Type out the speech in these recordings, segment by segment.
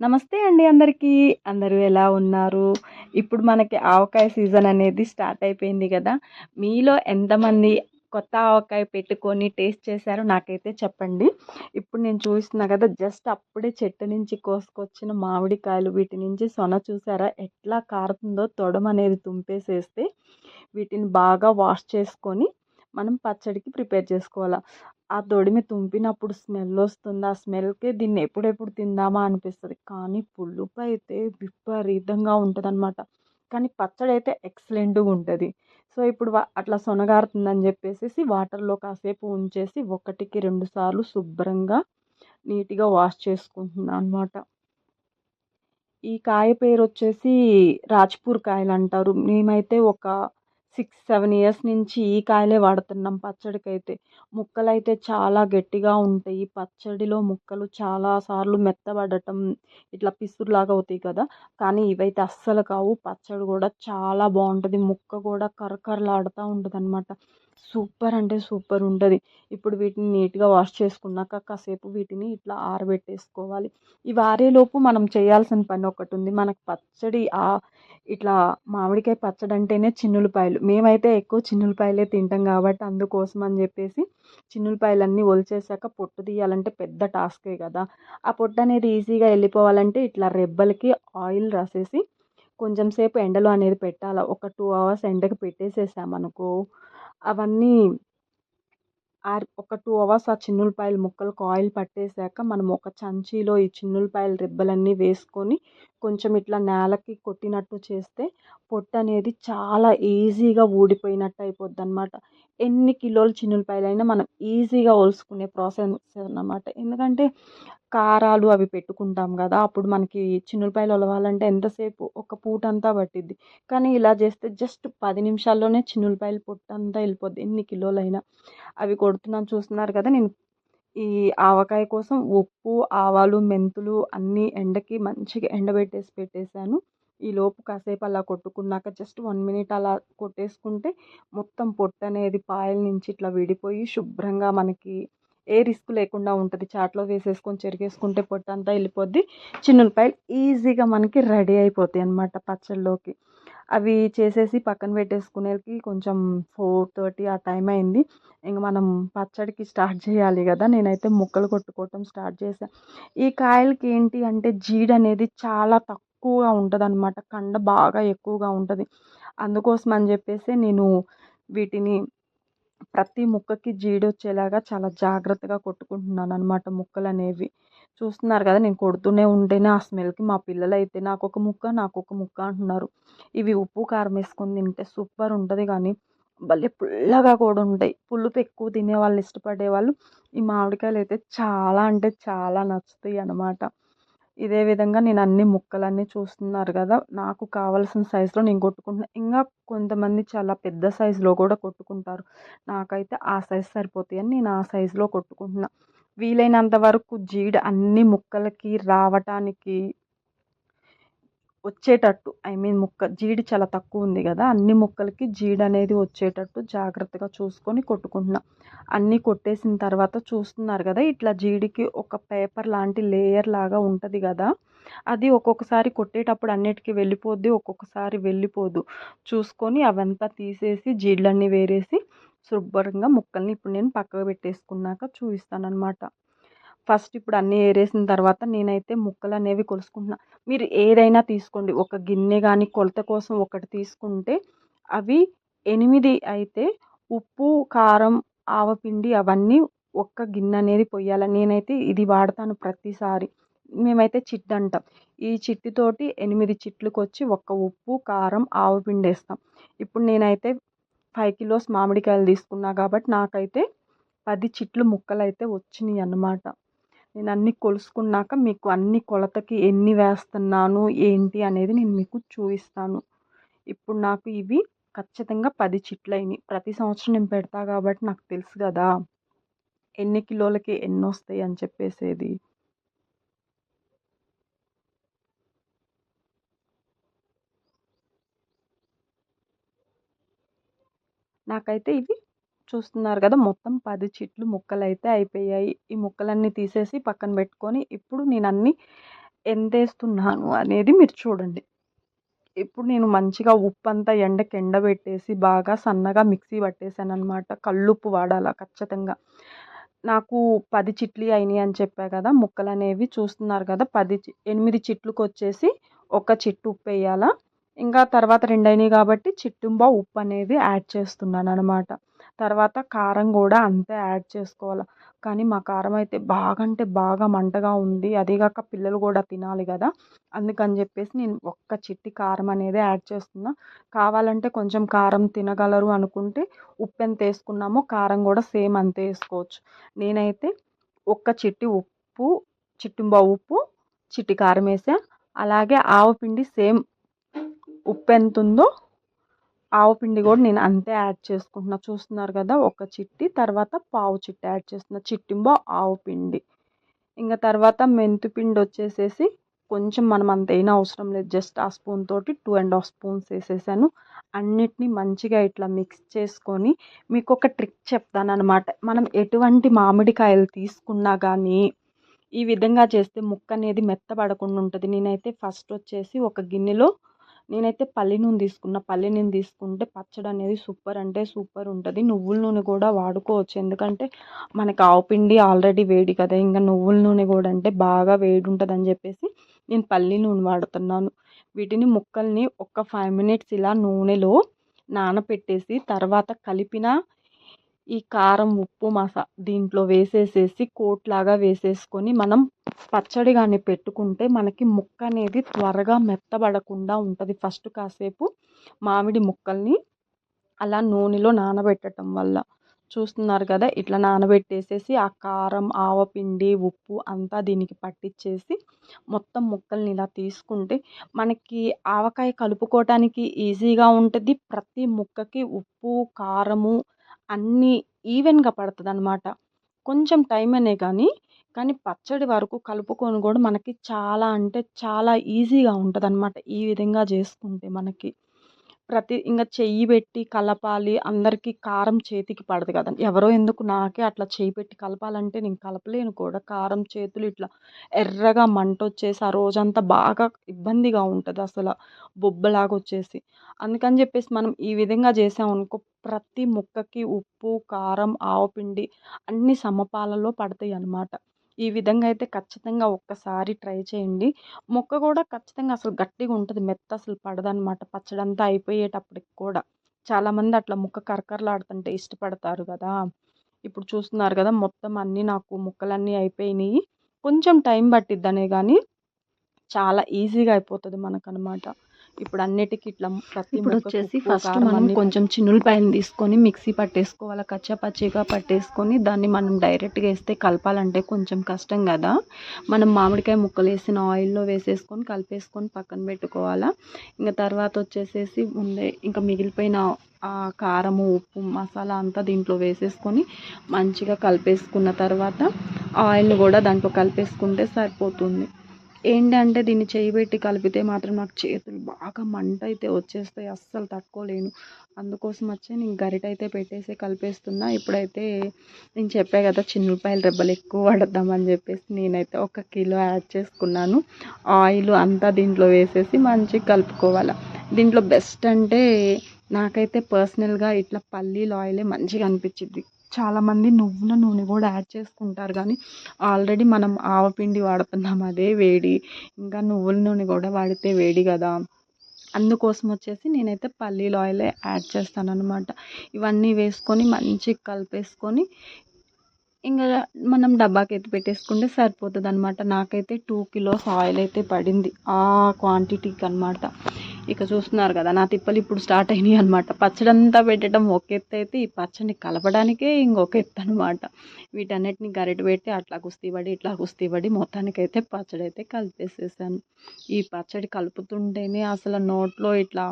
నమస్తే అండి అందరికీ. అందరూ ఎలా ఉన్నారు? ఇప్పుడు మనకి ఆవకాయ సీజన్ అనేది స్టార్ట్ అయిపోయింది కదా. మీలో ఎంతమంది కొత్త ఆవకాయ పెట్టుకొని టేస్ట్ చేశారో నాకైతే చెప్పండి. ఇప్పుడు నేను చూస్తున్నా కదా జస్ట్ అప్పుడే చెట్టు నుంచి కోసుకొచ్చిన మామిడికాయలు వీటి నుంచి సొన చూసారా? ఎట్లా కారుతుందో తొడమ అనేది తుంపేసేస్తే వీటిని బాగా వాష్ చేసుకొని మనం పచ్చడికి ప్రిపేర్ చేసుకోవాలి? ఆ తొడిమి తుంపినప్పుడు స్మెల్ వస్తుంది ఆ స్మెల్కి దీన్ని ఎప్పుడెప్పుడు తిందామా అనిపిస్తుంది. కానీ పులుపు అయితే విపరీతంగా ఉంటుంది అనమాట కానీ పచ్చడి అయితే ఎక్సలెంట్గా ఉంటుంది. సో ఇప్పుడు అట్లా సొనగారుతుందని చెప్పేసి వాటర్లో కాసేపు ఉంచేసి ఒకటికి రెండు సార్లు శుభ్రంగా నీట్గా వాష్ చేసుకుంటున్నాను అనమాట ఈ కాయ పేరు వచ్చేసి రాజ్పూర్ కాయలు అంటారు మేమైతే ఒక సిక్స్ సెవెన్ ఇయర్స్ నుంచి ఈ కాయలే వాడుతున్నాం పచ్చడికైతే. ముక్కలు అయితే చాలా గట్టిగా ఉంటాయి. పచ్చడిలో ముక్కలు చాలా సార్లు మెత్తబడటం ఇట్లా పిసురులాగా అవుతాయి కదా. కానీ ఇవైతే అస్సలు కావు. పచ్చడి కూడా చాలా బాగుంటుంది. ముక్క కూడా కరకరలాడుతూ ఉంటుంది అనమాట సూపర్ అంటే సూపర్ ఉంటుంది. ఇప్పుడు వీటిని నీట్గా వాష్ చేసుకున్నాక కాసేపు వీటిని ఇట్లా ఆరబెట్టేసుకోవాలి. ఇవి ఆరేలోపు మనం చేయాల్సిన పని ఒకటి ఉంది. మనకు పచ్చడి ఇట్లా మామిడికాయ పచ్చడి అంటేనే చిన్నులపాయలు. మేమైతే ఎక్కువ చిన్నులపాయలే తింటాం కాబట్టి అందుకోసం అని చెప్పేసి చిన్నులపాయలన్నీ ఒలిచేసాక పొట్టు తీయాలంటే పెద్ద టాస్కే కదా. ఆ పొట్టు అనేది ఈజీగా వెళ్ళిపోవాలంటే ఇట్లా రెబ్బలకి ఆయిల్ రాసేసి కొంచెం సేపు ఎండలో అనేది పెట్టాలి? ఒక టూ అవర్స్ ఎండకు పెట్టేసేసామనుకో అవన్నీ ఆర్ ఒక టూ అవర్స్ ఆ చిన్నులపాయల ముక్కలకు ఆయిల్ పట్టేసాక మనం ఒక చంచీలో ఈ చిన్నులపాయల రిబ్బలన్నీ వేసుకొని కొంచెం ఇట్లా నేలకి కొట్టినట్టు చేస్తే పొట్టు అనేది చాలా ఈజీగా ఊడిపోయినట్టు అయిపోద్ది అనమాట ఎన్ని కిలోలు చిన్నులపాయలైనా మనం ఈజీగా ఒలుచుకునే ప్రాసెస్ అన్నమాట ఎందుకంటే కారాలు అవి పెట్టుకుంటాం కదా అప్పుడు మనకి చిన్నులపాయలు ఒలవాలంటే ఎంతసేపు? ఒక పూట అంతా పట్టిద్ది. కానీ ఇలా చేస్తే జస్ట్ పది నిమిషాల్లోనే చిన్నులపాయలు పొట్టు అంతా వెళ్ళిపోద్ది. ఎన్ని కిలోలైనా. అవి కొడుతున్నాను చూస్తున్నారు కదా నేను ఈ ఆవకాయ కోసం ఉప్పు ఆవాలు మెంతులు అన్నీ ఎండకి మంచిగా ఎండబెట్టేసి పెట్టేశాను. ఈలోపు కాసేపు అలా కొట్టుకున్నాక జస్ట్ వన్ మినిట్ అలా కొట్టేసుకుంటే మొత్తం పొట్టు అనేది పాయల నుంచి ఇట్లా విడిపోయి శుభ్రంగా మనకి ఏ రిస్క్ లేకుండా ఉంటుంది. చాట్లో వేసేసుకొని చెరిగేసుకుంటే పొట్టు అంతా వెళ్ళిపోద్ది. చిన్నులపాయలు ఈజీగా మనకి రెడీ అయిపోతాయి అన్నమాట పచ్చళ్ళలోకి. అవి చేసేసి పక్కన పెట్టేసుకునేకి కొంచెం ఫోర్ థర్టీ ఆ టైం అయింది. ఇంక మనం పచ్చడికి స్టార్ట్ చేయాలి కదా. నేనైతే ముక్కలు కొట్టుకోవటం స్టార్ట్ చేశాను ఈ కాయలకి ఏంటి అంటే జీడ అనేది చాలా తక్కువ ఎక్కువగా ఉంటుంది అనమాట కండ బాగా ఎక్కువగా ఉంటుంది. అందుకోసం అని చెప్పేసి నేను వీటిని ప్రతి ముక్కకి జీడి వచ్చేలాగా చాలా జాగ్రత్తగా కొట్టుకుంటున్నాను అనమాట ముక్కలు అనేవి చూస్తున్నారు కదా నేను కొడుతూనే ఉంటేనే ఆ స్మెల్కి మా పిల్లలు అయితే నాకు ఒక ముక్క నాకు ఒక ముక్క అంటున్నారు. ఇవి ఉప్పు కారం వేసుకొని తింటే సూపర్ ఉంటుంది కానీ భలే పుల్లగా కూడా ఉంటాయి. పులుపు ఎక్కువ తినే వాళ్ళు ఇష్టపడే వాళ్ళు ఈ మామిడికాయలు అయితే చాలా అంటే చాలా నచ్చుతాయి అన్నమాట. ఇదే విధంగా నేను అన్ని ముక్కలన్నీ చూస్తున్నారు కదా నాకు కావాల్సిన సైజులో నేను కొట్టుకుంటున్నాను ఇంకా కొంతమంది చాలా పెద్ద సైజులో కూడా కొట్టుకుంటారు. నాకైతే ఆ సైజు సరిపోతాయి అని నేను ఆ సైజులో కొట్టుకుంటున్నాను వీలైనంత వరకు జీడి అన్ని ముక్కలకి రావటానికి వచ్చేటట్టు ఐ మీన్ ముక్క జీడి చాలా తక్కువ ఉంది కదా అన్ని ముక్కలకి జీడి అనేది వచ్చేటట్టు జాగ్రత్తగా చూసుకొని కొట్టుకుంటున్నా. అన్నీ కొట్టేసిన తర్వాత చూస్తున్నారు కదా ఇట్లా జీడికి ఒక పేపర్ లాంటి లేయర్ లాగా ఉంటుంది కదా అది ఒక్కొక్కసారి కొట్టేటప్పుడు అన్నిటికీ వెళ్ళిపోద్ది ఒక్కొక్కసారి వెళ్ళిపోదు. చూసుకొని అవంతా తీసేసి జీడ్లన్నీ వేరేసి శుభ్రంగా ముక్కల్ని ఇప్పుడు నేను పక్కకు పెట్టేసుకున్నాక చూపిస్తాను అనమాట ఫస్ట్ ఇప్పుడు అన్నీ ఏరేసిన తర్వాత నేనైతే ముక్కలు అనేవి కొలుసుకుంటున్నా. మీరు ఏదైనా తీసుకోండి. ఒక గిన్నె కానీ కొలత కోసం ఒకటి తీసుకుంటే అవి ఎనిమిది అయితే ఉప్పు కారం ఆవపిండి అవన్నీ ఒక్క గిన్నె అనేది పొయ్యాలి. నేనైతే ఇది వాడతాను ప్రతిసారి. మేమైతే చిట్ అంటాం. ఈ చిట్టుతోటి ఎనిమిది చిట్లకు వచ్చి ఒక్క ఉప్పు కారం ఆవపిండి వేస్తాం. ఇప్పుడు నేనైతే ఫైవ్ కిలోస్ మామిడికాయలు తీసుకున్నా కాబట్టి నాకైతే పది చిట్లు ముక్కలు అయితే వచ్చినాయి అన్నమాట నేను అన్నీ కొలుసుకున్నాక మీకు అన్ని కొలతకి ఎన్ని వేస్తున్నాను ఏంటి అనేది నేను మీకు చూపిస్తాను. ఇప్పుడు నాకు ఇవి ఖచ్చితంగా పది చిట్లు ప్రతి సంవత్సరం నేను పెడతా కాబట్టి నాకు తెలుసు కదా ఎన్ని కిలోలకి ఎన్ని వస్తాయి అని చెప్పేసేది. నాకైతే ఇవి చూస్తున్నారు కదా! మొత్తం పది చిట్లు ముక్కలు అయితే అయిపోయాయి. ఈ ముక్కలన్నీ తీసేసి పక్కన పెట్టుకొని ఇప్పుడు నేను అన్నీ ఎంత వేస్తున్నాను అనేది మీరు చూడండి. ఇప్పుడు నేను మంచిగా ఉప్పు అంతా ఎండకి ఎండబెట్టేసి బాగా సన్నగా మిక్సీ పట్టేసాను అనమాట కల్లుప్పు వాడాలా ఖచ్చితంగా. నాకు పది చిట్లు అయినాయి అని చెప్పా కదా! ముక్కలు అనేవి చూస్తున్నారు కదా! పది చి- ఎనిమిది చిట్లుకి వచ్చేసి ఒక చిట్టు ఉప్పు వేయాలా ఇంకా తర్వాత రెండు అయినాయి కాబట్టి చిట్టుంబా ఉప్పు అనేది యాడ్ చేస్తున్నాను అనమాట తర్వాత కారం కూడా అంతే యాడ్ చేసుకోవాలి. కానీ మా కారం అయితే బాగా అంటే బాగా మంటగా ఉంది అదేగాక పిల్లలు కూడా తినాలి కదా. అందుకని చెప్పేసి నేను ఒక్క చిట్టి కారం అనేది యాడ్ చేస్తున్నా. కావాలంటే కొంచెం కారం తినగలరు అనుకుంటే ఉప్పు ఎంత వేసుకున్నామో కారం కూడా సేమ్ అంతే వేసుకోవచ్చు. నేనైతే ఒక్క చిట్టి ఉప్పు చిట్టుంబా ఉప్పు చిట్టి కారం వేసా. అలాగే ఆవపిండి సేమ్ ఉప్పు ఎంత ఉందో ఆవు పిండి కూడా నేను అంతే యాడ్ చేసుకుంటున్నా. చూస్తున్నారు కదా ఒక చిట్టి తర్వాత పావు చిట్టి యాడ్ చేస్తున్నా. చిట్టింబో ఆవు పిండి. ఇంకా తర్వాత మెంతిపిండి వచ్చేసేసి కొంచెం మనం అంత అయినా అవసరం లేదు. జస్ట్ ఆ స్పూన్ తోటి టూ అండ్ హాఫ్ స్పూన్స్ వేసేసాను. అన్నిటినీ మంచిగా ఇట్లా మిక్స్ చేసుకొని మీకు ఒక ట్రిక్ చెప్తాను అనమాట మనం ఎటువంటి మామిడికాయలు తీసుకున్నా కానీ ఈ విధంగా చేస్తే ముక్క అనేది మెత్తబడకుండా ఉంటుంది. నేనైతే ఫస్ట్ వచ్చేసి ఒక గిన్నెలో నేనైతే పల్లి నూనె తీసుకున్న పల్లి నూనె తీసుకుంటే పచ్చడి అనేది సూపర్ అంటే సూపర్ ఉంటుంది. నువ్వుల నూనె కూడా వాడుకోవచ్చు. ఎందుకంటే మనకి ఆవు పిండి ఆల్రెడీ వేడి కదా ఇంకా నువ్వుల నూనె కూడా అంటే బాగా వేడి ఉంటుంది అని చెప్పేసి నేను పల్లి నూనె వాడుతున్నాను. వీటిని ముక్కల్ని ఒక ఫైవ్ మినిట్స్ ఇలా నూనెలో నానపెట్టేసి తర్వాత కలిపిన ఈ కారం ఉప్పు మసా దీంట్లో వేసేసేసి కోట్ లాగా వేసేసుకొని మనం పచ్చడి కానీ పెట్టుకుంటే మనకి ముక్క అనేది త్వరగా మెత్తబడకుండా ఉంటుంది. ఫస్ట్ కాసేపు మామిడి ముక్కల్ని అలా నూనెలో నానబెట్టడం వల్ల. చూస్తున్నారు కదా ఇట్లా నానబెట్టేసేసి ఆ కారం ఆవపిండి ఉప్పు అంతా దీనికి పట్టించేసి మొత్తం ముక్కల్ని ఇలా తీసుకుంటే మనకి ఆవకాయ కలుపుకోవటానికి ఈజీగా ఉంటుంది. ప్రతి ముక్కకి ఉప్పు కారము అన్నీ ఈవెన్గా పడుతుంది అనమాట కొంచెం టైం అనే కానీ కానీ పచ్చడి వరకు కలుపుకొని కూడా మనకి చాలా అంటే చాలా ఈజీగా ఉంటుంది అనమాట ఈ విధంగా చేసుకుంటే మనకి. ప్రతి ఇంకా చెయ్యి పెట్టి కలపాలి. అందరికీ కారం చేతికి పడదు కదా. ఎవరో ఎందుకు నాకే అట్లా చెయ్యి పెట్టి కలపాలంటే నేను కలపలేను కూడా. కారం చేతులు ఇట్లా ఎర్రగా మంట వచ్చేసి ఆ రోజంతా బాగా ఇబ్బందిగా ఉంటుంది అసలు. బొబ్బలాగా వచ్చేసి అందుకని చెప్పేసి మనం ఈ విధంగా చేసామనుకో ప్రతి ముక్కకి ఉప్పు కారం ఆవపిండి అన్ని సమపాలలో పడతాయి అన్నమాట ఈ విధంగా అయితే ఖచ్చితంగా ఒక్కసారి ట్రై చేయండి. ముక్క కూడా ఖచ్చితంగా అసలు గట్టిగా ఉంటుంది. మెత్త అసలు పడదనమాట. పచ్చడంతా అయిపోయేటప్పటికి కూడా. చాలామంది అట్లా ముక్క కరకరలాడుతుంటే ఇష్టపడతారు కదా. ఇప్పుడు చూస్తున్నారు కదా మొత్తం అన్నీ నాకు ముక్కలన్నీ అయిపోయినాయి. కొంచెం టైం పట్టిద్దనే కానీ చాలా ఈజీగా అయిపోతుంది మనకనమాట. ఇప్పుడు అన్నిటికీ ఇట్లా ప్రతి ఇప్పుడు వచ్చేసి ఫస్ట్ మనం కొంచెం చిన్నులపాయలు తీసుకొని మిక్సీ పట్టేసుకోవాలి కచ్చా పచ్చిగా పట్టేసుకొని దాన్ని మనం డైరెక్ట్గా వేస్తే కలపాలంటే కొంచెం కష్టం కదా. మనం మామిడికాయ ముక్కలు వేసిన ఆయిల్లో వేసేసుకొని కలిపేసుకొని పక్కన పెట్టుకోవాలా. ఇంకా తర్వాత వచ్చేసేసి ముందే ఇంకా మిగిలిపోయిన ఆ కారము ఉప్పు మసాలా అంతా దీంట్లో వేసేసుకొని మంచిగా కలిపేసుకున్న తర్వాత ఆయిల్ని కూడా దాంట్లో కలిపేసుకుంటే సరిపోతుంది. ఏంటంటే దీన్ని చేయబెట్టి కలిపితే మాత్రం నాకు చేతులు బాగా మంట అయితే వచ్చేస్తాయి అస్సలు తట్టుకోలేను. అందుకోసం వచ్చి నేను గరిట అయితే పెట్టేసి కలిపేస్తున్నా. ఇప్పుడైతే నేను చెప్పా కదా చిన్నపాయలు రెబ్బలు ఎక్కువ పడద్దామని చెప్పేసి నేనైతే ఒక కిలో యాడ్ చేసుకున్నాను. ఆయిల్ అంతా దీంట్లో వేసేసి మంచిగా కలుపుకోవాలి. దీంట్లో బెస్ట్ అంటే నాకైతే పర్సనల్గా ఇట్లా పల్లీలు ఆయిలే మంచిగా అనిపించింది చాలామంది నువ్వుల నూనె కూడా యాడ్ చేసుకుంటారు. కానీ ఆల్రెడీ మనం ఆవపిండి వాడుతున్నాం అదే వేడి. ఇంకా నువ్వుల నూనె కూడా వాడితే వేడి కదా. అందుకోసం వచ్చేసి నేనైతే పల్లీల ఆయిలే యాడ్ చేస్తాను అనమాట ఇవన్నీ వేసుకొని మంచిగా కలిపేసుకొని ఇంకా మనం డబ్బాకి అయితే పెట్టేసుకుంటే సరిపోతుంది అనమాట నాకైతే టూ కిలోస్ ఆయిల్ అయితే పడింది ఆ క్వాంటిటీకి అనమాట ఇక చూస్తున్నారు కదా నా తిప్పలు ఇప్పుడు స్టార్ట్ అయినాయి అనమాట పచ్చడి అంతా పెట్టడం ఒక ఎత్తు అయితే ఈ పచ్చడిని కలపడానికే ఇంకొక ఎత్తు అనమాట వీటన్నిటిని గరిట పెట్టి అట్లా కుస్తీపడి ఇట్లా కుస్తీపడి మొత్తానికైతే పచ్చడి అయితే కలిపేసేసాను. ఈ పచ్చడి కలుపుతుంటేనే అసలు నోట్లో ఇట్లా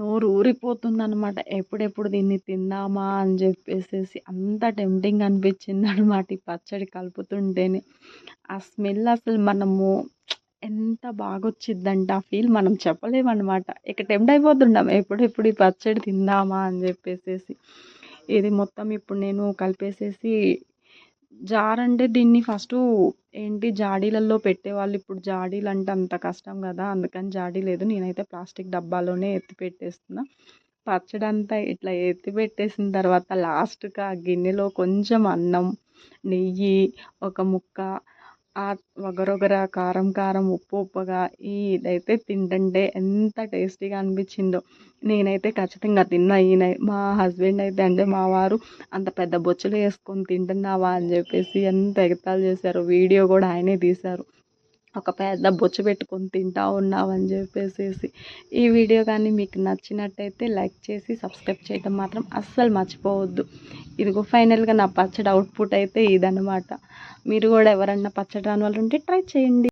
నోరు ఊరిపోతుంది అనమాట ఎప్పుడెప్పుడు దీన్ని తిందామా అని చెప్పేసేసి అంత టెంప్టింగ్ అనిపించింది అనమాట ఈ పచ్చడి కలుపుతుంటేనే. ఆ స్మెల్ అసలు మనము ఎంత బాగా వచ్చిందంటే ఆ ఫీల్ మనం చెప్పలేము అనమాట ఇక టెంప్ట్ ఎప్పుడు ఎప్పుడు ఈ పచ్చడి తిందామా అని చెప్పేసేసి. ఇది మొత్తం ఇప్పుడు నేను కలిపేసేసి జార్ అంటే దీన్ని ఫస్ట్ ఏంటి జాడీలలో పెట్టేవాళ్ళు ఇప్పుడు జాడీలు అంటే అంత కష్టం కదా. అందుకని జాడీ లేదు. నేనైతే ప్లాస్టిక్ డబ్బాలోనే ఎత్తి పెట్టేస్తున్నా. పచ్చడి అంతా ఇట్లా ఎత్తి పెట్టేసిన తర్వాత లాస్ట్గా ఆ గిన్నెలో కొంచెం అన్నం నెయ్యి ఒక ముక్క ఆ కారం కారం ఉప్పు ఉప్పుగా ఇదైతే తింటుంటే ఎంత టేస్టీగా అనిపించిందో నేనైతే ఖచ్చితంగా తిన్నా ఈయన మా హస్బెండ్ అయితే అంటే మా వారు అంత పెద్ద బొచ్చులు వేసుకొని తింటున్నావా అని చెప్పేసి ఎంత ఎగతాళి చేశారు వీడియో కూడా ఆయనే తీశారు. ఒక పెద్ద బొచ్చు పెట్టుకొని తింటా ఉన్నావని చెప్పేసి ఈ వీడియో కానీ మీకు నచ్చినట్టయితే లైక్ చేసి సబ్స్క్రైబ్ చేయడం మాత్రం అస్సలు మర్చిపోవద్దు. ఇదిగో ఫైనల్గా నా పచ్చడి అవుట్పుట్ అయితే ఇదనమాట మీరు కూడా ఎవరన్నా పచ్చడి రాని వాళ్ళు ఉంటే ట్రై చేయండి.